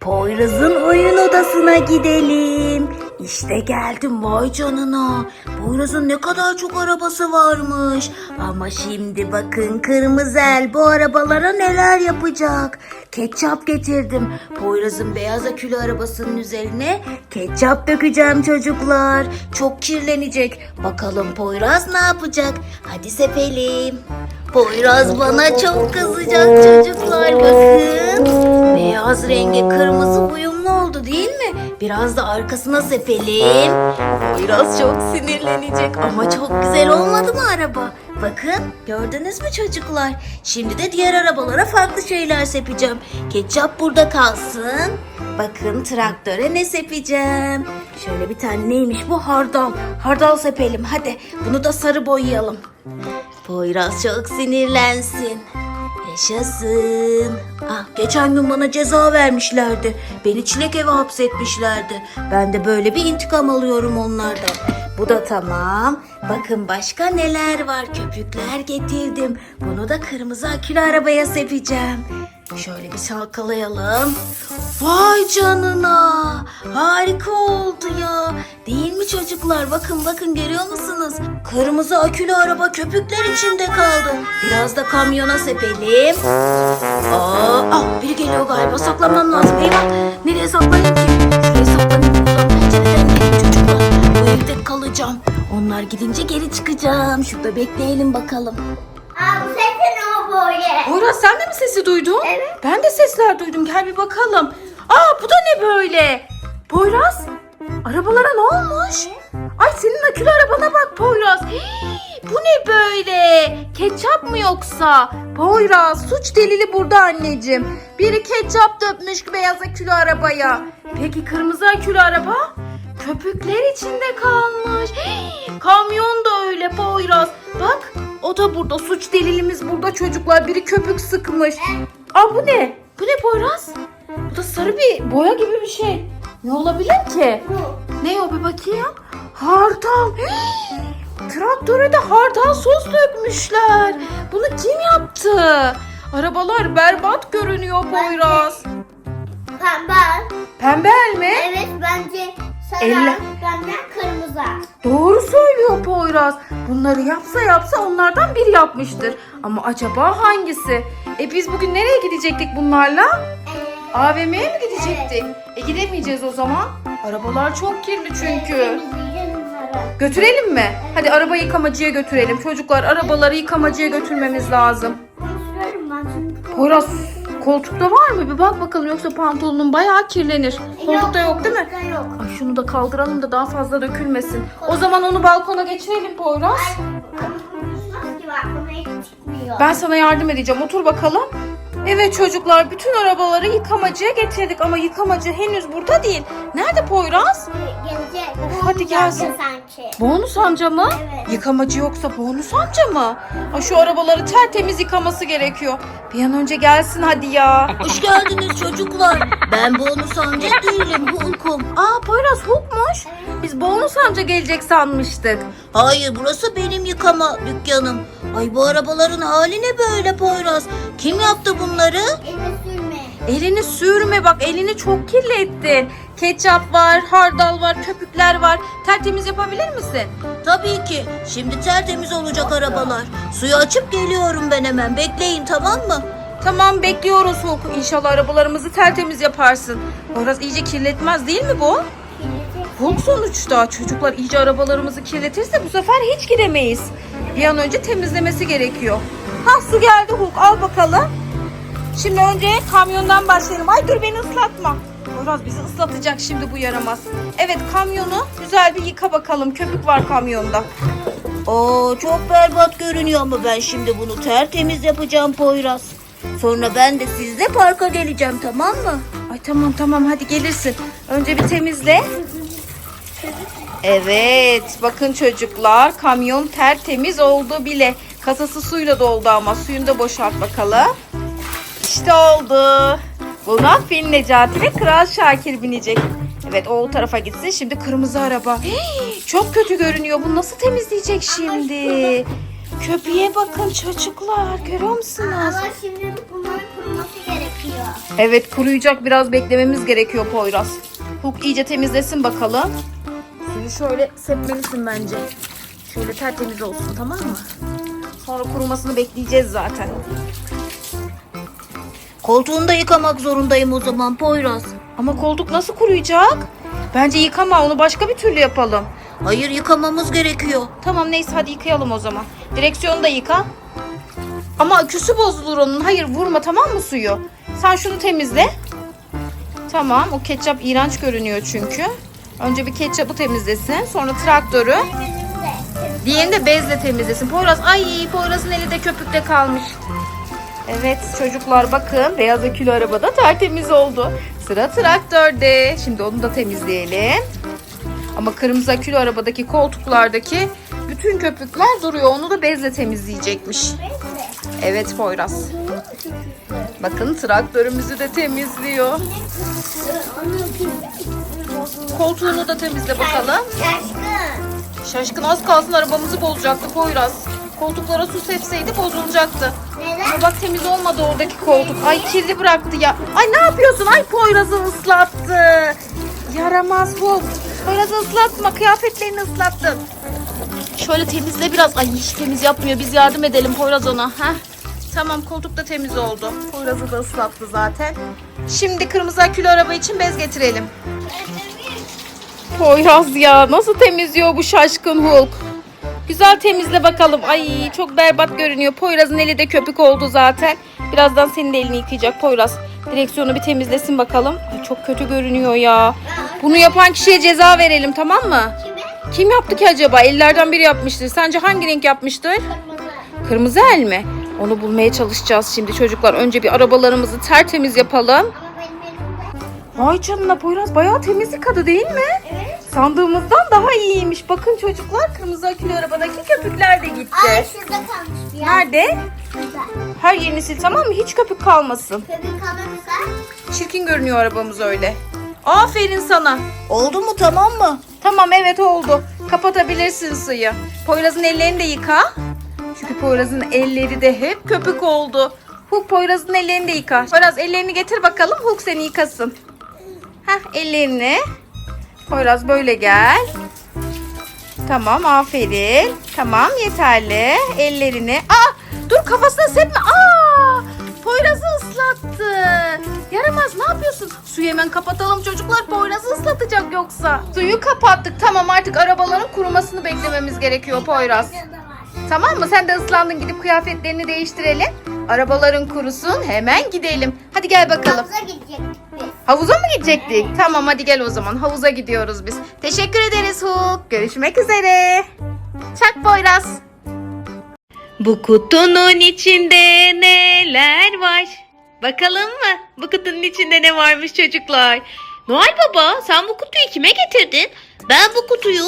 Poyraz'ın oyun odasına gidelim. İşte geldim vay canına. Poyraz'ın ne kadar çok arabası varmış. Ama şimdi bakın Kırmızı bu arabalara neler yapacak. Ketçap getirdim. Poyraz'ın beyaz akülü arabasının üzerine ketçap dökeceğim çocuklar. Çok kirlenecek. Bakalım Poyraz ne yapacak? Hadi sepelim. Poyraz bana çok kızacak çocuklar bakın. Beyaz rengi kırmızı uyumlu oldu değil mi? Biraz da arkasına sepelim. Poyraz çok sinirlenecek ama çok güzel olmadı mı araba? Bakın gördünüz mü çocuklar? Şimdi de diğer arabalara farklı şeyler sepeceğim. Ketçap burada kalsın. Bakın traktöre ne sepeceğim? Şöyle bir tane neymiş bu hardal. Hardal sepelim hadi. Bunu da sarı boyayalım. Poyraz çok sinirlensin. Yaşasın. Ah, geçen gün bana ceza vermişlerdi. Beni çilek eve hapsetmişlerdi. Ben de böyle bir intikam alıyorum onlardan. Bu da tamam. Bakın başka neler var. Köpükler getirdim. Bunu da kırmızı akülü arabaya sepeceğim. Şöyle bir çalkalayalım. Vay canına. Harika oldu ya. Değil mi çocuklar? Bakın bakın görüyor musunuz? Kırmızı akülü araba köpükler içinde kaldı. Biraz da kamyona sepelim. Aa, ah, biri geliyor galiba. Saklanmam lazım. Eyvah. Nereye saklanayım ki? Şuraya saklanayım. Buradan pencereden çocuklar. Bu evde kalacağım. Onlar gidince geri çıkacağım. Şurada bekleyelim bakalım. Aa, Poyraz sen de mi sesi duydun? Evet. Ben de sesler duydum. Gel bir bakalım. Aa bu da ne böyle? Poyraz arabalara ne olmuş? Ay senin akülü arabana bak Poyraz. Hii, bu ne böyle? Ketçap mı yoksa? Poyraz suç delili burada anneciğim. Biri ketçap dökmüş beyaz akülü arabaya. Peki kırmızı akülü araba? Köpükler içinde kalmış. Hii, kamyon da öyle Poyraz. Bak o da burada. Suç delilimiz burada çocuklar. Biri köpük sıkmış. Aa bu ne? Bu ne Poyraz? Bu da sarı bir boya gibi bir şey. Ne olabilir ki? Ne o bir bakayım. Hardal. Hii, Traktöre de hardal sos dökmüşler. Bunu kim yaptı? Arabalar berbat görünüyor Poyraz. Pembe. Pembe mi? Evet bence sarı. Elle. Benden kırmızı. Doğru söylüyor Poyraz. Bunları yapsa yapsa onlardan biri yapmıştır. Ama acaba hangisi? E biz bugün nereye gidecektik bunlarla? Ee, AVM'ye mi gidecektik? E gidemeyeceğiz o zaman. Arabalar çok kirli çünkü. Götürelim mi? Hadi arabayı yıkamacıya götürelim. Çocuklar arabaları yıkamacıya götürmemiz lazım. Poyraz koltukta var mı? Bir bak bakalım yoksa pantolonun bayağı kirlenir. Koltukta yok değil mi? Yok. Ay şunu da kaldıralım da daha fazla dökülmesin. O zaman onu balkona geçirelim Poyraz. Ben sana yardım edeceğim. Otur bakalım. Evet çocuklar bütün arabaları yıkamacıya getirdik ama yıkamacı henüz burada değil. Nerede Poyraz? Gelecek. Of, hadi gelsin. Sanki. Bonus amca mı? Evet. Yıkamacı yoksa bonus amca mı? Ay şu arabaları tertemiz yıkaması gerekiyor. Bir an önce gelsin hadi ya. Hoş geldiniz çocuklar. Ben bonus amca değilim Hulk'um. Aa Poyraz Hulk'muş. Biz bonus amca gelecek sanmıştık. Hayır burası benim yıkama dükkanım. Ay bu arabaların hali ne böyle Poyraz? Kim yaptı bunları? Eline sürme. Elini sürme bak elini çok kirlettin. Ketçap var, hardal var, köpükler var. Tertemiz yapabilir misin? Tabii ki. Şimdi tertemiz olacak arabalar. Suyu açıp geliyorum ben hemen. Bekleyin tamam mı? Tamam bekliyoruz Hulk. İnşallah arabalarımızı tertemiz yaparsın. Biraz iyice kirletmez değil mi bu? Hulk sonuçta. Çocuklar iyice arabalarımızı kirletirse bu sefer hiç gidemeyiz. Bir an önce temizlemesi gerekiyor. Ha su geldi Hulk al bakalım. Şimdi önce kamyondan başlayalım. Ay dur beni ıslatma. Biraz bizi ıslatacak şimdi bu yaramaz. Evet kamyonu güzel bir yıka bakalım. Köpük var kamyonda. Oo çok berbat görünüyor ama ben şimdi bunu tertemiz yapacağım Poyraz. Sonra ben de sizle parka geleceğim tamam mı? Ay tamam tamam hadi gelirsin. Önce bir temizle. Evet bakın çocuklar kamyon tertemiz oldu bile. Kasası suyla doldu ama suyunu da boşalt bakalım. İşte oldu. Buna Fil Necati ve Kral Şakir binecek. Evet o, o tarafa gitsin. Şimdi kırmızı araba. Hii, çok kötü görünüyor. Bu nasıl temizleyecek şimdi? Köpeğe bakın çocuklar. Görüyor musunuz? Ama şimdi bunların kuruması gerekiyor. Evet kuruyacak biraz beklememiz gerekiyor Poyraz. Hulk iyice temizlesin bakalım. Suyu şöyle sepmelisin bence. Şöyle tertemiz olsun tamam mı? Sonra kurumasını bekleyeceğiz zaten. Koltuğunu da yıkamak zorundayım o zaman Poyraz. Ama koltuk nasıl kuruyacak? Bence yıkama onu başka bir türlü yapalım. Hayır yıkamamız gerekiyor. Tamam neyse hadi yıkayalım o zaman. Direksiyonu da yıka. Ama aküsü bozulur onun. Hayır vurma tamam mı suyu? Sen şunu temizle. Tamam o ketçap iğrenç görünüyor çünkü. Önce bir ketçapı temizlesin. Sonra traktörü. Diğerini de bezle temizlesin. Poyraz ay Poyraz'ın eli de köpükle kalmış. Evet çocuklar bakın beyaz akülü arabada tertemiz oldu. Sıra traktörde. Şimdi onu da temizleyelim. Ama kırmızı akülü arabadaki koltuklardaki bütün köpükler duruyor. Onu da bezle temizleyecekmiş. Evet Poyraz. Bakın traktörümüzü de temizliyor. Koltuğunu da temizle bakalım. Şaşkın. Şaşkın az kalsın arabamızı bozacaktı Poyraz. Koltuklara su sepseydi bozulacaktı. Neden? Ama bak temiz olmadı oradaki koltuk. Ay kirli bıraktı ya. Ay ne yapıyorsun? Ay Poyraz'ı ıslattı. Yaramaz Hulk. Poyraz'ı ıslatma. Kıyafetlerini ıslattın. Şöyle temizle biraz. Ay hiç temiz yapmıyor. Biz yardım edelim Poyraz ona. Heh. Tamam koltuk da temiz oldu. Poyraz'ı da ıslattı zaten. Şimdi kırmızı akülü araba için bez getirelim. Poyraz ya nasıl temizliyor bu şaşkın Hulk? Güzel temizle bakalım. Ay çok berbat görünüyor. Poyraz'ın eli de köpük oldu zaten. Birazdan senin de elini yıkayacak Poyraz. Direksiyonu bir temizlesin bakalım. Ay çok kötü görünüyor ya. Bunu yapan kişiye ceza verelim tamam mı? Kime? Kim yaptı ki acaba? Ellerden biri yapmıştır. Sence hangi renk yapmıştır? Kırmızı. Kırmızı el mi? Onu bulmaya çalışacağız şimdi çocuklar. Önce bir arabalarımızı tertemiz yapalım. Vay canına Poyraz bayağı temiz yıkadı değil mi? Evet. Sandığımızdan daha iyiymiş. Bakın çocuklar kırmızı akülü arabadaki köpükler de gitti. Ay şurada kalmış bir yer. Nerede? Şurada. Her yerini sil tamam mı? Hiç köpük kalmasın. Köpük kalırsa. Çirkin görünüyor arabamız öyle. Aferin sana. Oldu mu tamam mı? Tamam evet oldu. Kapatabilirsin suyu. Poyraz'ın ellerini de yıka. Çünkü Poyraz'ın elleri de hep köpük oldu. Hulk Poyraz'ın ellerini de yıka. Poyraz ellerini getir bakalım Hulk seni yıkasın. Heh ellerini. Poyraz böyle gel. Tamam aferin. Tamam yeterli. Ellerini. Aa dur kafasına sepme. Aa Poyraz'ı ıslattı. Yaramaz ne yapıyorsun? Suyu hemen kapatalım çocuklar. Poyraz'ı ıslatacak yoksa. Suyu kapattık. Tamam artık arabaların kurumasını beklememiz gerekiyor Poyraz. Tamam mı? Sen de ıslandın gidip kıyafetlerini değiştirelim. Arabaların kurusun hemen gidelim. Hadi gel bakalım. Havuza gidecektik biz. Havuza mı gidecektik? Tamam hadi gel o zaman. Havuza gidiyoruz biz. Teşekkür ederiz Hulk. Görüşmek üzere. Çak Poyraz. Bu kutunun içinde neler var? Bakalım mı? Bu kutunun içinde ne varmış çocuklar? Noel Baba sen bu kutuyu kime getirdin? Ben bu kutuyu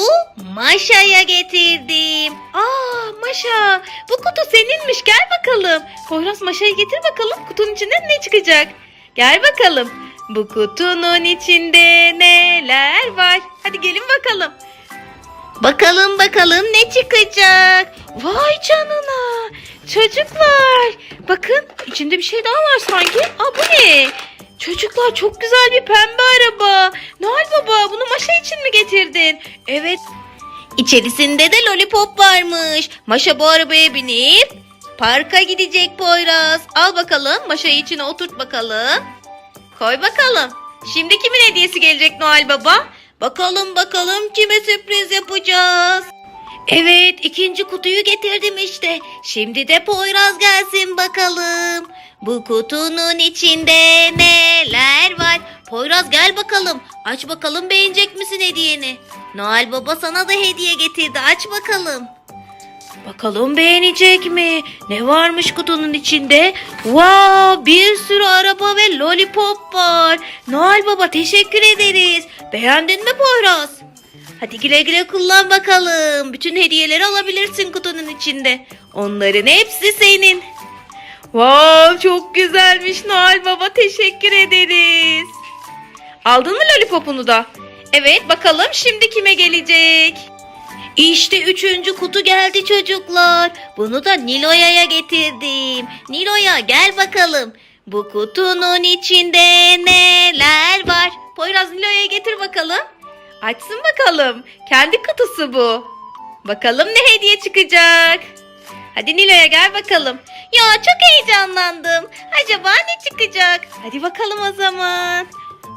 Maşa'ya getirdim. Aa Maşa bu kutu seninmiş gel bakalım. Poyraz Maşa'yı getir bakalım kutunun içinden ne çıkacak? Gel bakalım. Bu kutunun içinde neler var? Hadi gelin bakalım. Bakalım bakalım ne çıkacak. Vay canına. Çocuklar bakın içinde bir şey daha var sanki. Aa bu ne? Çocuklar çok güzel bir pembe araba. Noel Baba bunu Maşa için mi getirdin? Evet İçerisinde de lollipop varmış. Maşa bu arabaya binip parka gidecek Poyraz. Al bakalım Maşa'yı içine oturt bakalım. Koy bakalım. Şimdi kimin hediyesi gelecek Noel Baba? Bakalım bakalım kime sürpriz yapacağız. Evet ikinci kutuyu getirdim işte. Şimdi de Poyraz gelsin bakalım. Bu kutunun içinde neler var? Poyraz gel bakalım. Aç bakalım beğenecek misin hediyeni? Noel Baba sana da hediye getirdi. Aç bakalım. Bakalım beğenecek mi? Ne varmış kutunun içinde? Wow, bir sürü araba ve lollipop var. Noel Baba teşekkür ederiz. Beğendin mi Poyraz? Hadi güle güle kullan bakalım. Bütün hediyeleri alabilirsin kutunun içinde. Onların hepsi senin. Wow çok güzelmiş Noel Baba teşekkür ederiz. Aldın mı lollipopunu da? Evet bakalım şimdi kime gelecek? İşte üçüncü kutu geldi çocuklar. Bunu da Niloya'ya getirdim. Niloya gel bakalım. Bu kutunun içinde neler var? Poyraz Nilo'ya getir bakalım. Açsın bakalım. Kendi kutusu bu. Bakalım ne hediye çıkacak. Hadi Nilo'ya gel bakalım. Ya çok heyecanlandım. Acaba ne çıkacak? Hadi bakalım o zaman.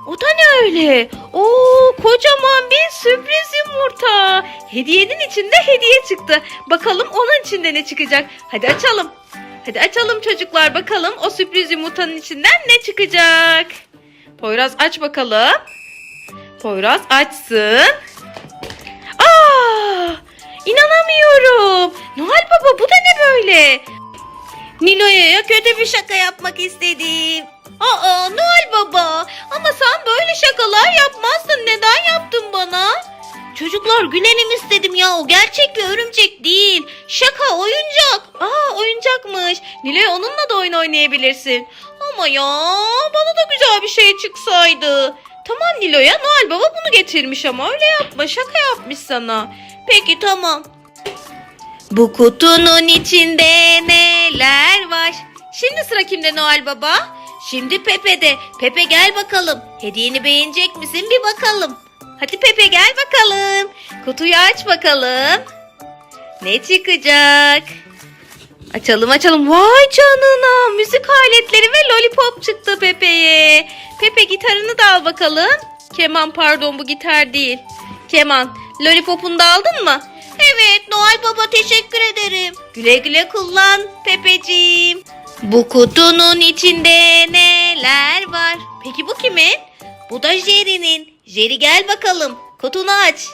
O da ne öyle? Oo kocaman bir sürpriz yumurta. Hediyenin içinde hediye çıktı. Bakalım onun içinde ne çıkacak? Hadi açalım. Hadi açalım çocuklar bakalım o sürpriz yumurtanın içinden ne çıkacak? Poyraz aç bakalım. Poyraz açsın. Aa! İnanamıyorum. Noel Baba bu da ne böyle? Nilo'ya kötü bir şaka yapmak istedim. Aa Noel Baba ama sen böyle şakalar yapmazsın. Neden yaptın bana? Çocuklar gülelim istedim ya. O gerçek bir örümcek değil. Şaka oyuncak. Aa oyuncakmış. Nilo'ya onunla da oyun oynayabilirsin. Ama ya bana da güzel bir şey çıksaydı. Tamam Nilo'ya Noel Baba bunu getirmiş ama öyle yapma. Şaka yapmış sana. Peki tamam. Bu kutunun içinde neler var? Şimdi sıra kimde Noel Baba? Şimdi Pepe'de. Pepe gel bakalım. Hediyeni beğenecek misin bir bakalım. Hadi Pepe gel bakalım. Kutuyu aç bakalım. Ne çıkacak? Açalım açalım. Vay canına. Müzik aletleri ve lollipop çıktı Pepe'ye. Pepe gitarını da al bakalım. Keman pardon bu gitar değil. Keman. Lollipopunu da aldın mı? Evet Noel Baba teşekkür ederim. Güle güle kullan Pepeciğim. Bu kutunun içinde neler var? Peki bu kimin? Bu da Jerry'nin. Jerry gel bakalım. Kutunu aç.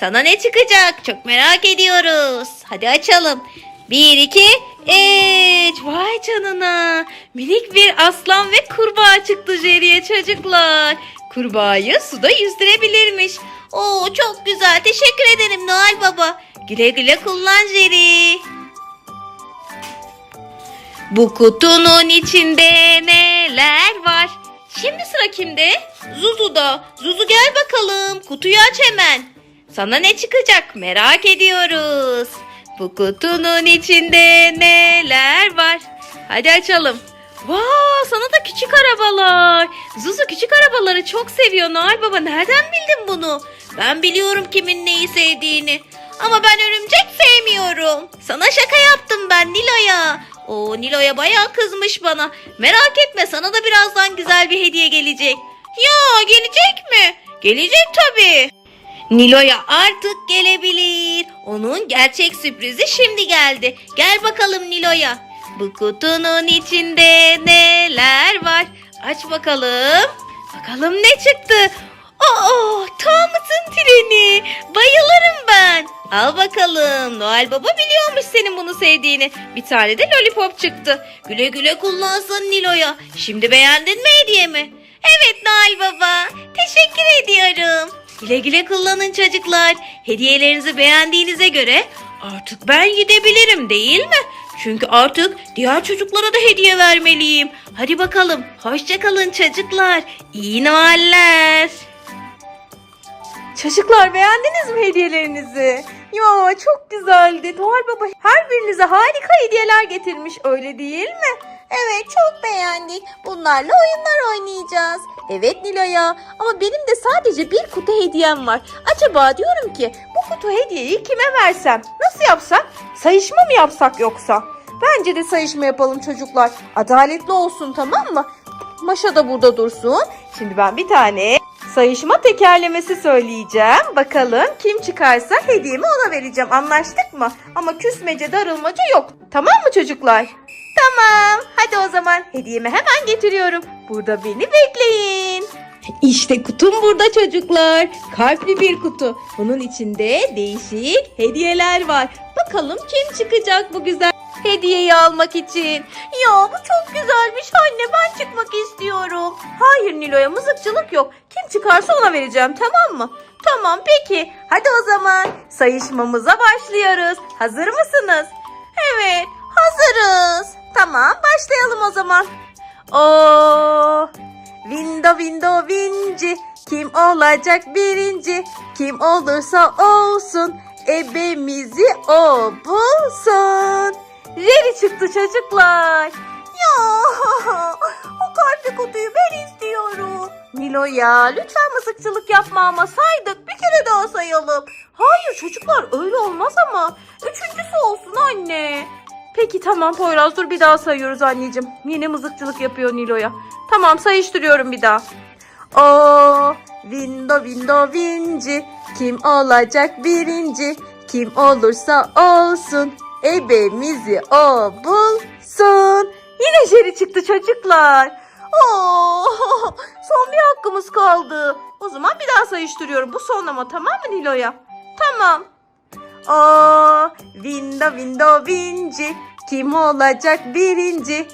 Sana ne çıkacak? Çok merak ediyoruz. Hadi açalım. Bir, iki, üç. Vay canına. Minik bir aslan ve kurbağa çıktı Jerry'e çocuklar. Kurbağayı suda yüzdürebilirmiş. Oo çok güzel. Teşekkür ederim Noel Baba. Güle güle kullan Jerry. Bu kutunun içinde neler var? Şimdi sıra kimde? Zuzu'da. Zuzu gel bakalım. Kutuyu aç hemen. Sana ne çıkacak merak ediyoruz. Bu kutunun içinde neler var? Hadi açalım. Vaa sana da küçük arabalar. Zuzu küçük arabaları çok seviyor Noel Baba. Nereden bildin bunu? Ben biliyorum kimin neyi sevdiğini. Ama ben örümcek sevmiyorum. Sana şaka yaptım ben Nilo'ya. O Nilo'ya bayağı kızmış bana. Merak etme sana da birazdan güzel bir hediye gelecek. Ya gelecek mi? Gelecek tabii. Nilo'ya artık gelebilir. Onun gerçek sürprizi şimdi geldi. Gel bakalım Nilo'ya. Bu kutunun içinde neler var? Aç bakalım. Bakalım ne çıktı? Aa, Thomas'ın treni. Bayılırım ben. Al bakalım. Noel Baba biliyormuş senin bunu sevdiğini. Bir tane de lollipop çıktı. Güle güle kullansın Nilo'ya. Şimdi beğendin mi hediyemi? Evet Noel Baba. Teşekkür ediyorum. Güle güle kullanın çocuklar. Hediyelerinizi beğendiğinize göre artık ben gidebilirim değil mi? Çünkü artık diğer çocuklara da hediye vermeliyim. Hadi bakalım. Hoşçakalın çocuklar. İyi Noeller. Çocuklar beğendiniz mi hediyelerinizi? Ya çok güzeldi. Noel Baba her birinize harika hediyeler getirmiş öyle değil mi? Evet çok beğendik. Bunlarla oyunlar oynayacağız. Evet Nilo'ya ama benim de sadece bir kutu hediyem var. Acaba diyorum ki bu kutu hediyeyi kime versem? Nasıl yapsak? Sayışma mı yapsak yoksa? Bence de sayışma yapalım çocuklar. Adaletli olsun tamam mı? Maşa da burada dursun. Şimdi ben bir tane sayışma tekerlemesi söyleyeceğim. Bakalım kim çıkarsa hediyemi ona vereceğim. Anlaştık mı? Ama küsmece darılmaca yok. Tamam mı çocuklar? Tamam. Hadi o zaman hediyemi hemen getiriyorum. Burada beni bekleyin. İşte kutum burada çocuklar. Kalpli bir kutu. Bunun içinde değişik hediyeler var. Bakalım kim çıkacak bu güzel hediyeyi almak için. Ya bu çok güzelmiş anne ben çıkmak istiyorum. Hayır Nilo'ya mızıkçılık yok. Kim çıkarsa ona vereceğim tamam mı? Tamam peki. Hadi o zaman sayışmamıza başlıyoruz. Hazır mısınız? Evet hazırız. Tamam başlayalım o zaman. Oo, Window window vinci kim olacak birinci kim olursa olsun ebemizi o bulsun. Jerry çıktı çocuklar. Ya o kalpli kutuyu ben istiyorum. Nilo ya lütfen mızıkçılık yapma ama saydık bir kere daha sayalım. Hayır çocuklar öyle olmaz ama. Üçüncüsü olsun anne. Peki tamam Poyraz dur bir daha sayıyoruz anneciğim. Yine mızıkçılık yapıyor Nilo'ya. Tamam sayıştırıyorum bir daha. O Vindo Vindo Vinci kim olacak birinci kim olursa olsun ebemizi o bulsun. Yine Jerry çıktı çocuklar. Oo, son bir hakkımız kaldı. O zaman bir daha sayıştırıyorum. Bu son ama tamam mı Nilo'ya? Tamam. O Vindo Vindo Vinci kim olacak birinci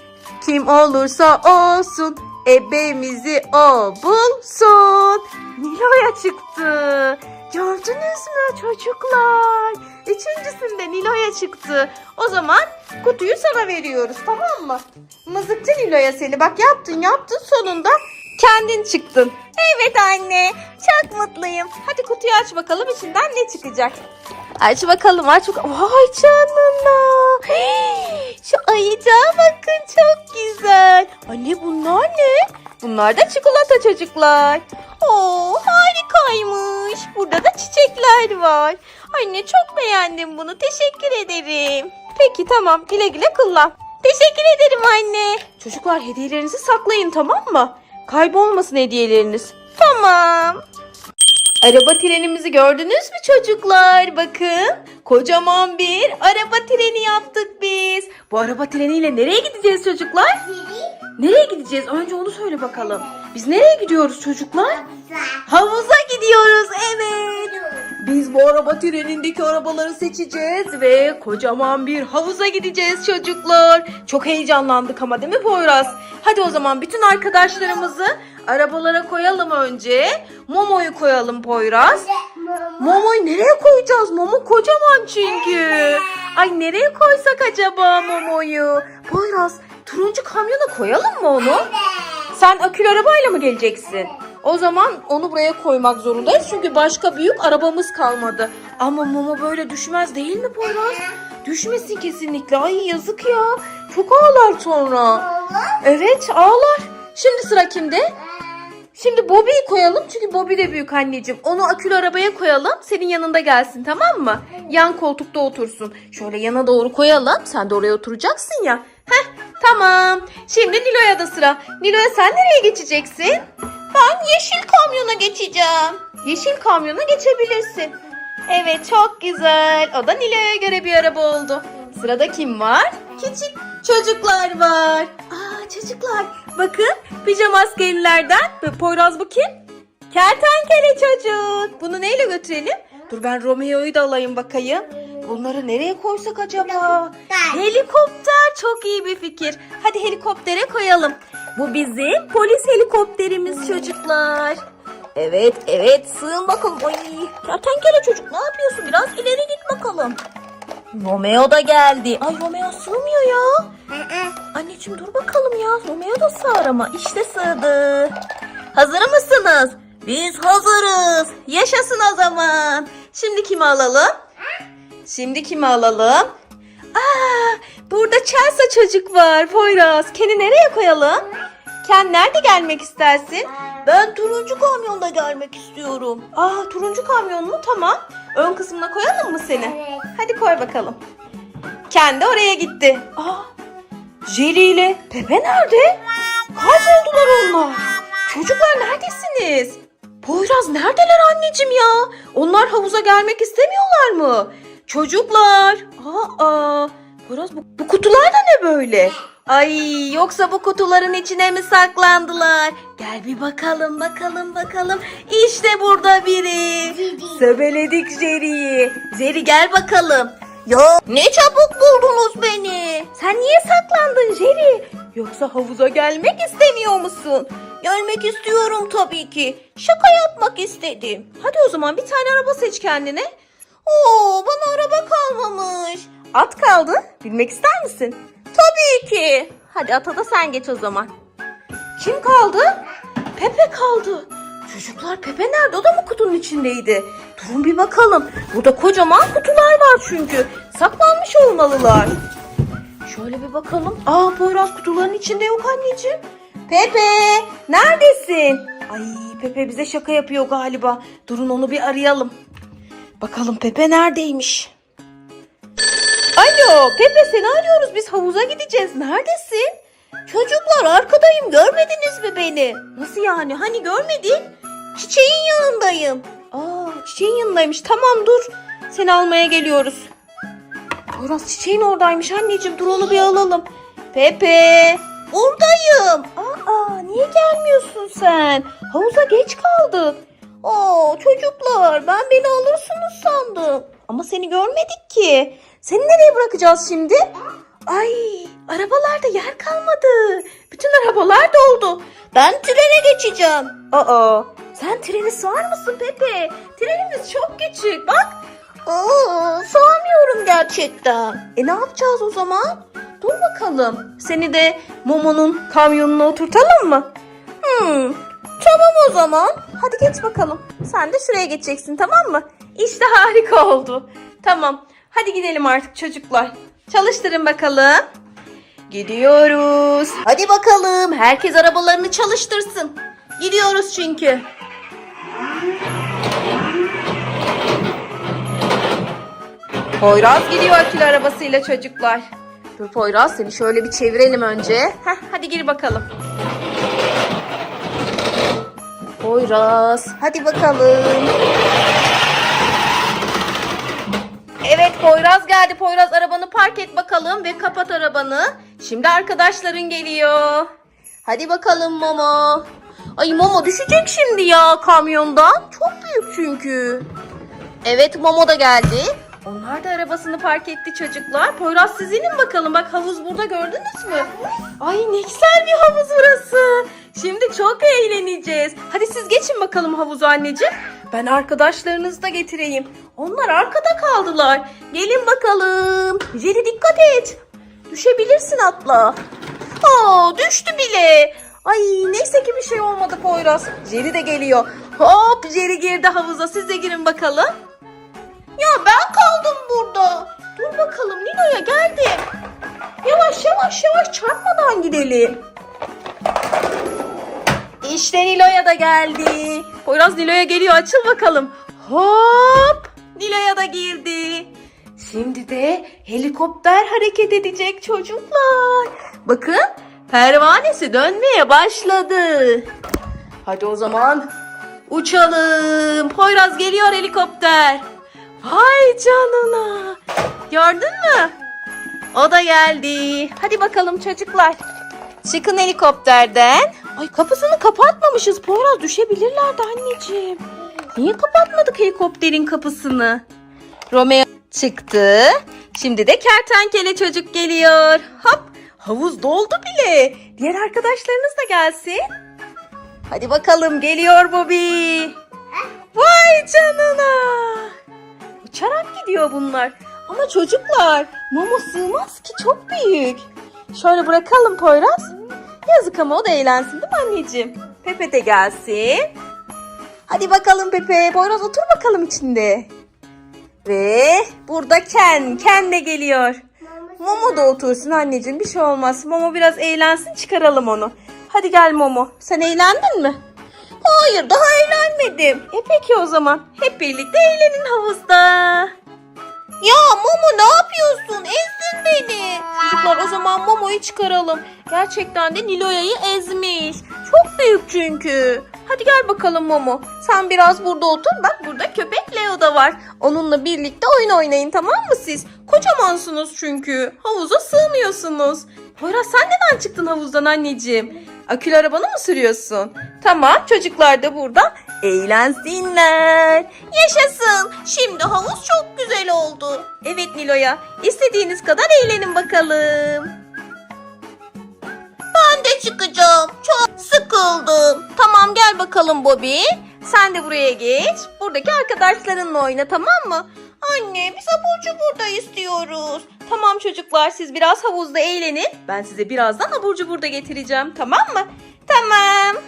kim olursa olsun ebemizi o bulsun. Nilo'ya çıktı. Gördünüz mü çocuklar? Üçüncüsünde Nilo'ya çıktı. O zaman kutuyu sana veriyoruz tamam mı? Mızıkçı Nilo'ya seni bak yaptın yaptın sonunda kendin çıktın. Evet anne çok mutluyum. Hadi kutuyu aç bakalım içinden ne çıkacak. Aç bakalım aç bakalım. Vay canına. Şu ayıcağa bakın çok güzel. Anne bunlar ne? Bunlar da çikolata çocuklar. Oo harikaymış. Burada da çiçekler var. Anne çok beğendim bunu. Teşekkür ederim. Peki tamam güle güle kullan. Teşekkür ederim anne. Çocuklar hediyelerinizi saklayın tamam mı? Kaybolmasın hediyeleriniz. Tamam. Araba trenimizi gördünüz mü çocuklar? Bakın kocaman bir araba treni yaptık biz. Bu araba treniyle nereye gideceğiz çocuklar? Nereye gideceğiz? Önce onu söyle bakalım. Biz nereye gidiyoruz çocuklar? Havuza gidiyoruz evet. Biz bu araba trenindeki arabaları seçeceğiz ve kocaman bir havuza gideceğiz çocuklar. Çok heyecanlandık ama değil mi Poyraz? Hadi o zaman bütün arkadaşlarımızı arabalara koyalım önce. Momo'yu koyalım Poyraz. Momo'yu nereye koyacağız? Momo kocaman çünkü. Ay nereye koysak acaba Momo'yu? Poyraz turuncu kamyona koyalım mı onu? Sen akülü arabayla mı geleceksin? O zaman onu buraya koymak zorundayız çünkü başka büyük arabamız kalmadı. Ama Momo böyle düşmez değil mi Poyraz? Düşmesin kesinlikle. Ay yazık ya. Çok ağlar sonra. Evet ağlar. Şimdi sıra kimde? Şimdi Bobby'yi koyalım çünkü Bobby de büyük anneciğim. Onu akülü arabaya koyalım. Senin yanında gelsin tamam mı? Yan koltukta otursun. Şöyle yana doğru koyalım. Sen de oraya oturacaksın ya. Heh tamam. Şimdi Nilo'ya da sıra. Nilo'ya sen nereye geçeceksin? Ben yeşil kamyona geçeceğim. Yeşil kamyona geçebilirsin. Evet çok güzel. O da Nilo'ya göre bir araba oldu. Sırada kim var? Küçük çocuklar var. Aa çocuklar bakın pijama askerilerden. Poyraz bu kim? Kertenkele çocuk. Bunu neyle götürelim? Dur ben Romeo'yu da alayım bakayım. Bunları nereye koysak acaba? Helikopter çok iyi bir fikir. Hadi helikoptere koyalım. Bu bizim polis helikopterimiz çocuklar. Evet evet sığın bakalım. Ay kertenkele çocuk ne yapıyorsun? Biraz ileri git bakalım. Romeo da geldi. Ay Romeo sığmıyor ya. Anneciğim dur bakalım ya. Romeo da sığar ama işte sığdı. Hazır mısınız? Biz hazırız. Yaşasın o zaman. Şimdi kimi alalım? Şimdi kimi alalım? Aa, burada Chelsea çocuk var Poyraz. Ken'i nereye koyalım? Ken nerede gelmek istersin? Ben turuncu kamyonda gelmek istiyorum. Aa turuncu kamyon mu? Tamam. Ön kısmına koyalım mı seni? Evet. Hadi koy bakalım. Ken de oraya gitti. Aa, Jelly ile Pepe nerede? Kayboldular onlar. Çocuklar neredesiniz? Poyraz neredeler anneciğim ya? Onlar havuza gelmek istemiyorlar mı? Çocuklar. Aa, Poyraz bu, bu kutular da ne böyle? Ay yoksa bu kutuların içine mi saklandılar? Gel bir bakalım bakalım bakalım. İşte burada biri. Söbeledik Jerry'i. Jerry gel bakalım. Ya ne çabuk buldunuz beni. Sen niye saklandın Jerry? Yoksa havuza gelmek istemiyor musun? Gelmek istiyorum tabii ki. Şaka yapmak istedim. Hadi o zaman bir tane araba seç kendine. Oo bana araba kalmamış. At kaldı. Bilmek ister misin? Tabii ki. Hadi ata da sen geç o zaman. Kim kaldı? Pepe kaldı. Çocuklar Pepe nerede? O da mı kutunun içindeydi? Durun bir bakalım. Burada kocaman kutular var çünkü. Saklanmış olmalılar. Şöyle bir bakalım. Aa Poyraz kutuların içinde yok anneciğim. Pepe neredesin? Ay Pepe bize şaka yapıyor galiba. Durun onu bir arayalım. Bakalım Pepe neredeymiş? Alo Pepe seni arıyoruz biz havuza gideceğiz. Neredesin? Çocuklar arkadayım görmediniz mi beni? Nasıl yani hani görmedin? Çiçeğin yanındayım. Aa çiçeğin yanındaymış tamam dur. Seni almaya geliyoruz. Poyraz çiçeğin oradaymış anneciğim dur onu bir alalım. Pepe buradayım. Aa niye gelmiyorsun sen? Havuza geç kaldık. Oo çocuklar ben beni alırsınız sandım. Ama seni görmedik ki. Seni nereye bırakacağız şimdi? Ay arabalarda yer kalmadı. Bütün arabalar doldu. Ben trene geçeceğim. Aa sen treni sığar mısın Pepe? Trenimiz çok küçük bak. Aa, sığamıyorum gerçekten. E ne yapacağız o zaman? Dur bakalım. Seni de Momo'nun kamyonuna oturtalım mı? Hmm, tamam o zaman. Hadi geç bakalım. Sen de şuraya geçeceksin tamam mı? İşte harika oldu. Tamam. Hadi gidelim artık çocuklar. Çalıştırın bakalım. Gidiyoruz. Hadi bakalım. Herkes arabalarını çalıştırsın. Gidiyoruz çünkü. Poyraz gidiyor akülü arabasıyla çocuklar. Dur Poyraz seni şöyle bir çevirelim önce. Heh, hadi gir bakalım. Poyraz hadi bakalım. Evet Poyraz geldi. Poyraz arabanı park et bakalım ve kapat arabanı. Şimdi arkadaşların geliyor. Hadi bakalım Momo. Ay Momo düşecek şimdi ya kamyondan. Çok büyük çünkü. Evet Momo da geldi. Onlar da arabasını park etti çocuklar. Poyraz siz inin bakalım. Bak havuz burada gördünüz mü? Ay ne güzel bir havuz burası. Şimdi çok eğleneceğiz. Hadi siz geçin bakalım havuza anneciğim. Ben arkadaşlarınızı da getireyim. Onlar arkada kaldılar. Gelin bakalım. Jeli dikkat et. Düşebilirsin atla. Aa düştü bile. Ay neyse ki bir şey olmadı Poyraz. Jeli de geliyor. Hop Jeli girdi havuza. Siz de girin bakalım. Ya ben kaldım burada. Dur bakalım Nilo'ya geldim. Yavaş yavaş yavaş çarpmadan gidelim. İşte Nilo'ya da geldi. Poyraz Nilo'ya geliyor açıl bakalım. Hop Nilo'ya da girdi. Şimdi de helikopter hareket edecek çocuklar. Bakın pervanesi dönmeye başladı. Hadi o zaman uçalım. Poyraz geliyor helikopter. Vay canına. Gördün mü? O da geldi. Hadi bakalım çocuklar. Çıkın helikopterden. Ay kapısını kapatmamışız. Poyraz düşebilirlerdi anneciğim. Niye kapatmadık helikopterin kapısını? Romeo çıktı. Şimdi de kertenkele çocuk geliyor. Hop havuz doldu bile. Diğer arkadaşlarınız da gelsin. Hadi bakalım geliyor Bobby. Vay canına. Uçarak gidiyor bunlar. Ama çocuklar Momo sığmaz ki çok büyük. Şöyle bırakalım Poyraz. Yazık ama o da eğlensin değil mi anneciğim? Pepe de gelsin. Hadi bakalım Pepe. Poyraz otur bakalım içinde. Ve burada Ken. Ken de geliyor. Momo da otursun anneciğim. Bir şey olmaz. Momo biraz eğlensin çıkaralım onu. Hadi gel Momo. Sen eğlendin mi? Hayır daha eğlenmedim. E peki o zaman. Hep birlikte eğlenin havuzda. Ya Momo ne yapıyorsun? Ezdin beni. Çocuklar o zaman Momo'yu çıkaralım. Gerçekten de Nilo'ya'yı ezmiş. Çok büyük çünkü. Hadi gel bakalım Momo. Sen biraz burada otur. Bak burada köpek Leo da var. Onunla birlikte oyun oynayın tamam mı siz? Kocamansınız çünkü. Havuza sığmıyorsunuz. Poyraz sen neden çıktın havuzdan anneciğim? Akül arabanı mı sürüyorsun? Tamam çocuklar da burada eğlensinler. Yaşasın. Şimdi havuz çok güzel oldu. Evet Nilo'ya. istediğiniz kadar eğlenin bakalım. Ben de çıkacağım. Çok sıkıldım. Tamam gel bakalım Bobby. Sen de buraya geç. Buradaki arkadaşlarınla oyna tamam mı? Anne biz abur cubur da istiyoruz. Tamam çocuklar siz biraz havuzda eğlenin. Ben size birazdan abur cubur da getireceğim tamam mı? Tamam.